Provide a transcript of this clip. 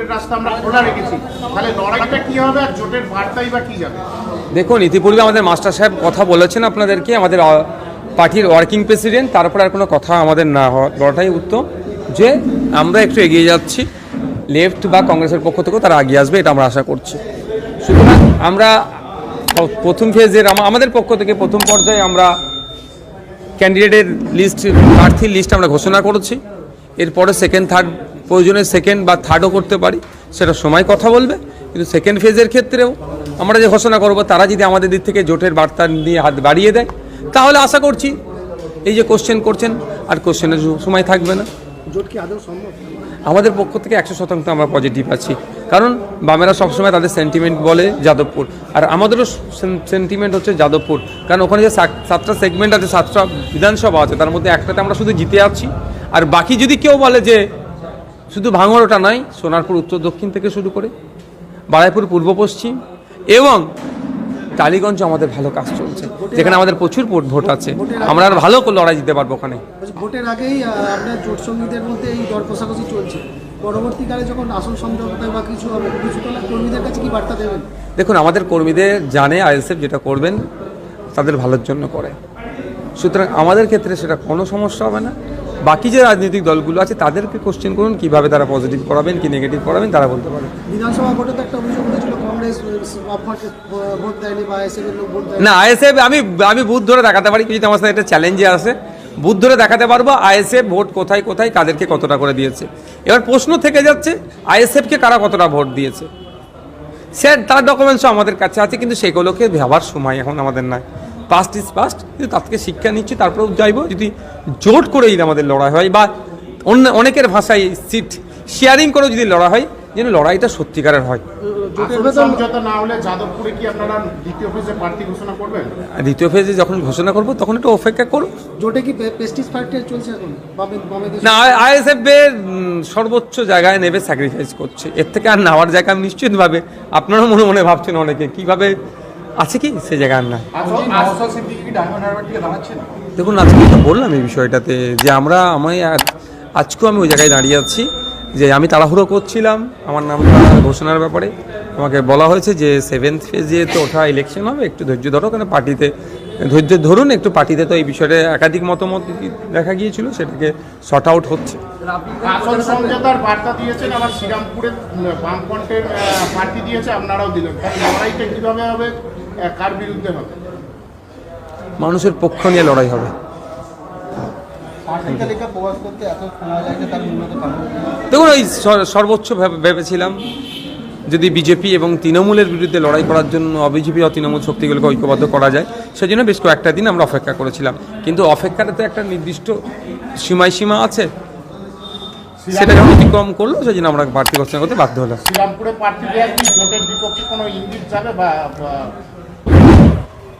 জোটের রাস্তা আমরা খোলা রেখেছি। তাহলে লড়াইটা কি হবে আর জোটের বার্তাই বা কি যাবে? দেখুন, ইতিপূর্বে আমাদের মাস্টার সাহেব কথা বলেছেন আপনাদেরকে, আমাদের পার্টির ওয়ার্কিং প্রেসিডেন্ট, তারপরে আর কোনো কথা আমাদের না হওয়াটাই উত্তম। যে আমরা একটু এগিয়ে যাচ্ছি, লেফট বা কংগ্রেসের পক্ষ থেকেও তারা এগিয়ে আসবে, এটা আমরা আশা করছি। সুতরাং আমরা প্রথম ফেজের আমাদের পক্ষ থেকে প্রথম পর্যায়ে আমরা ক্যান্ডিডেটের লিস্ট প্রার্থীর লিস্ট আমরা ঘোষণা করেছি। এরপরে সেকেন্ড থার্ড প্রয়োজনে সেকেন্ড বা থার্ডও করতে পারি সেটা সময় কথা বলবে কিন্তু সেকেন্ড ফেজের ক্ষেত্রেও আমরা যে ঘোষণা করব তারা যদি আমাদের দিক থেকে জোটের বার্তা নিয়ে হাত বাড়িয়ে দেয় তাহলে আশা করছি এই যে কোশ্চেন করছেন আর কোশ্চেনের সময় থাকবে না। জোট কি আদৌ সম্ভব? আমাদের পক্ষ থেকে একশো শতাংশ আমরা পজিটিভ আছি কারণ বামেরা সবসময় তাদের সেন্টিমেন্ট বলে যাদবপুর আর আমাদেরও সেন্টিমেন্ট হচ্ছে যাদবপুর কারণ ওখানে যে সাতটা সেগমেন্ট আছে সাতটা বিধানসভা আছে তার মধ্যে একটাতে আমরা শুধু জিতে আছি আর বাকি যদি কেউ বলে যে শুধু ভাঙড়টা নয় সোনারপুর উত্তর দক্ষিণ থেকে শুরু করে বারাইপুর পূর্ব পশ্চিম এবং টালিগঞ্জ আমাদের ভালো কাজ চলছে। যেখানে আমাদের প্রচুর ভোট আছে। আমরা আর ভালো করে লড়াই দিতে পারব ওখানে। ভোটের আগেই আপনার জোট সঙ্গীদের মধ্যে এই দর কষাকষি চলছে। পরবর্তীকালে যখন আসন সমঝোতা বা কিছু হবে কিছু কর্মীদের কাছে কি বার্তা দেবেন? দেখুন আমাদের কর্মীদের জানে আইএসএফ যেটা করবেন তাদের ভালোর জন্য করে। সুতরাং আমাদের ক্ষেত্রে সেটা কোনো সমস্যা হবে না। বাকি যে রাজনৈতিক দলগুলো আছে তাদেরকে কোশ্চেন করুন কীভাবে তারা পজিটিভ করাবেন কি নেগেটিভ করাবেন তারা বলতে পারে। না আইএসএফ আমি আমি বুথ ধরে দেখাতে পারি কিছু আমার সাথে একটা চ্যালেঞ্জে আসে বুথ ধরে দেখাতে পারব আইএসএফ ভোট কোথায় কোথায় কাদেরকে কতটা করে দিয়েছে। এবার প্রশ্ন থেকে যাচ্ছে আইএসএফকে কারা কতটা ভোট দিয়েছে? স্যার তার ডকুমেন্টসও আমাদের কাছে আছে কিন্তু সেগুলোকে ভাবার সময় এখন আমাদের নাই। পাস্ট ইজ পাস্ট কিন্তু তার থেকে শিক্ষা নিচ্ছি তারপরেও যাইবো। যদি জোট করে যদি আমাদের লড়াই হয় বা অন্য অনেকের ভাষায় সিট শেয়ারিং করে যদি লড়াই হয় যেন লড়াইটা সত্যিকারের হয়। দ্বিতীয় ফেজে প্রার্থী ঘোষণা করবেন? আর দ্বিতীয় ফেজে যখন ঘোষণা করব তখন একটু অপেক্ষা করো জোটে কি চলছে না আইএসএফ এর সর্বোচ্চ জায়গায় নেবে স্যাক্রিফাইস করছে। এর থেকে আর নেওয়ার জায়গা আমি নিশ্চিতভাবে আপনারও মনে মনে ভাবছেন অনেকে কীভাবে আছে কি? সে জায়গা না। নাই দেখুন আজকে তো বললাম এই বিষয়টাতে যে আমরা আমি আজকেও আমি ওই জায়গায় দাঁড়িয়ে আছি যে আমি তাড়াহুড়ো করছিলাম। আমার নাম ঘোষণার ব্যাপারে। আমাকে বলা হয়েছে যে সেভেন্থ ফেজে তো ওঠা ইলেকশন হবে একটু ধৈর্য ধরো কেন পার্টিতে ধৈর্য ধরুন একটু পার্টিতে তো এই বিষয়ে একাধিক মতামত দেখা গিয়েছিল সেটাকে শর্ট আউট হচ্ছে। বার্তা দিয়েছেন আবার শ্রীরামপুরে বামফ্রন্টের আহ, দিয়েছে আপনারাও দিলেন। লড়াইটা কীভাবে হবে? কার বিরুদ্ধে হবে? মানুষের পক্ষ নিয়ে লড়াই হবে। দেখুন ওই সর- সর্বোচ্চ ভেবে- ভেবেছিলাম যদি বিজেপি এবং তৃণমূলের বিরুদ্ধে লড়াই করার জন্য বিজেপি ও তৃণমূল শক্তিগুলোকে ঐক্যবদ্ধ করা যায় সেজন্য বেশ কয়েকটা দিন আমরা অপেক্ষা করেছিলাম। কিন্তু অপেক্ষাটা তো একটা নির্দিষ্ট সীমায় সীমা আছে সেটা যখন অতিক্রম করল সেই জন্য আমরা প্রার্থী ঘোষণা করতে বাধ্য হলাম। শ্রীরামপুরে প্রার্থী জোটের বিপক্ষে কোনো ইঙ্গিত যাবে বা